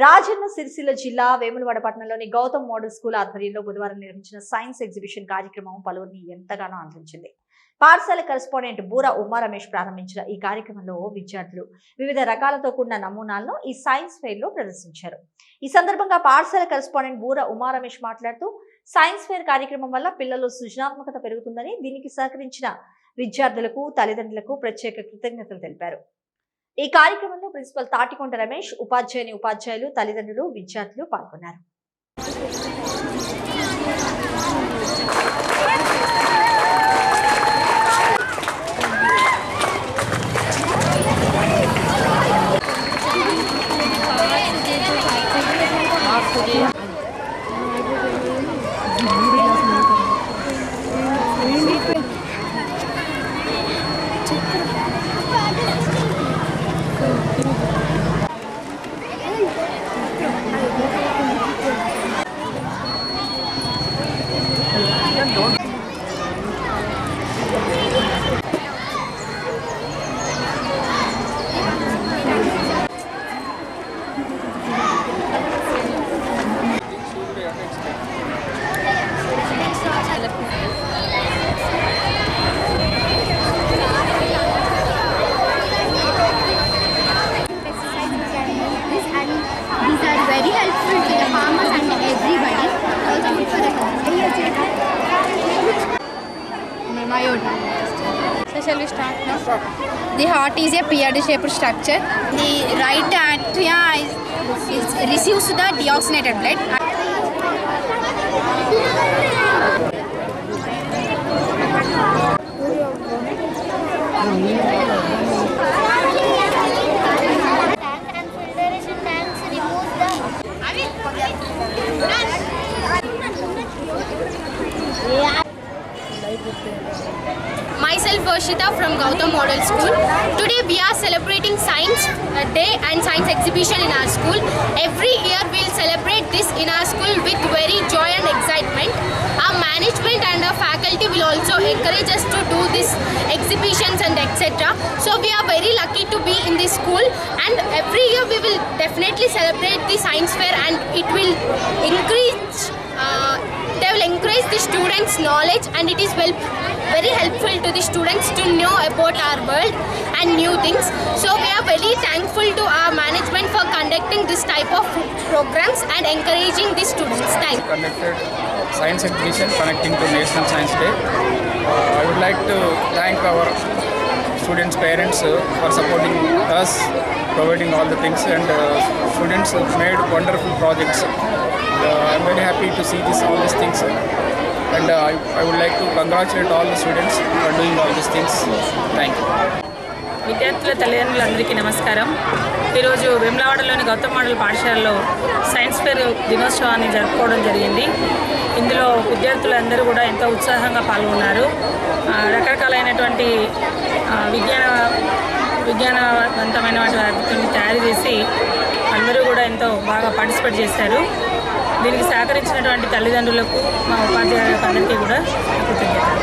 రాజన్న సిరిసిల్ల జిల్లా వేములవాడ పట్టణంలోని Gautam model school ఆధ్వర్యంలో బుధవారం నిర్వహించిన సైన్స్ ఎగ్జిబిషన్ కార్యక్రమం పలువురిని ఎంతగానో ఆనందించింది పాఠశాల కరెస్పాండెంట్ బూర ఉమా రమేష్ ప్రారంభించిన ఈ కార్యక్రమంలో విద్యార్థులు వివిధ రకాలతో కూడిన నమూనాలను ఈ సైన్స్ ఫెయిర్లో ప్రదర్శించారు. ఈ సందర్భంగా పాఠశాల కరెస్పాండెంట్ బూర ఉమా రమేష్ మాట్లాడుతూ సైన్స్ ఫెయిర్ కార్యక్రమం వల్ల పిల్లల్లో సృజనాత్మకత పెరుగుతుందని దీనికి సహకరించిన విద్యార్థులకు తల్లిదండ్రులకు ప్రత్యేక కృతజ్ఞతలు తెలిపారు. ఈ కార్యక్రమంలో ప్రిన్సిపల్ తాటికొండ రమేష్ ఉపాధ్యాయుని ఉపాధ్యాయులు తల్లిదండ్రులు విద్యార్థులు పాల్గొన్నారు. This The heart is a PRD shaped structure. The right atria is, is receives the deoxygenated blood. Tank Myself Varshita from Gautam Model School. Today we are celebrating Science Day and Science Exhibition in our school. Every year we'll celebrate this in our school with very joy and excitement. Our management and our faculty will also encourage us to do these exhibitions and etc. So we are very lucky to be in this school and every year we will definitely celebrate the science fair and it will increase uh, will encourage the students knowledge and it is well very helpful to the students to know about our world and new things. So we are very thankful to our management for conducting this type of programs and encouraging the students. Thank conducted science exhibition connecting to National Science Day. Uh, I would like to thank our students' parents uh, for supporting us, providing all the things, and uh, students have made wonderful projects. Uh, I'm very happy to see this all these things, and uh, I, I would like to congratulate all the students for doing all these things. Thank you. విద్యార్థుల తల్లిదండ్రులందరికీ నమస్కారం ఈరోజు వెమ్లవాడలోని Gautam model పాఠశాలలో science fair దినోత్సవాన్ని జరుపుకోవడం జరిగింది ఇందులో విద్యార్థులందరూ కూడా ఎంతో ఉత్సాహంగా పాల్గొన్నారు ఆ, రకరకాలైనటువంటి విజ్ఞాన విజ్ఞానవంతమైన వాటిని తయారు చేసి అందరూ కూడా ఎంతో బాగా పార్టిసిపేట్ చేశారు. దీనికి సహకరించినటువంటి తల్లిదండ్రులకు మా ఉపాధ్యాయులకు అందరికీ కూడా కృతజ్ఞతలు.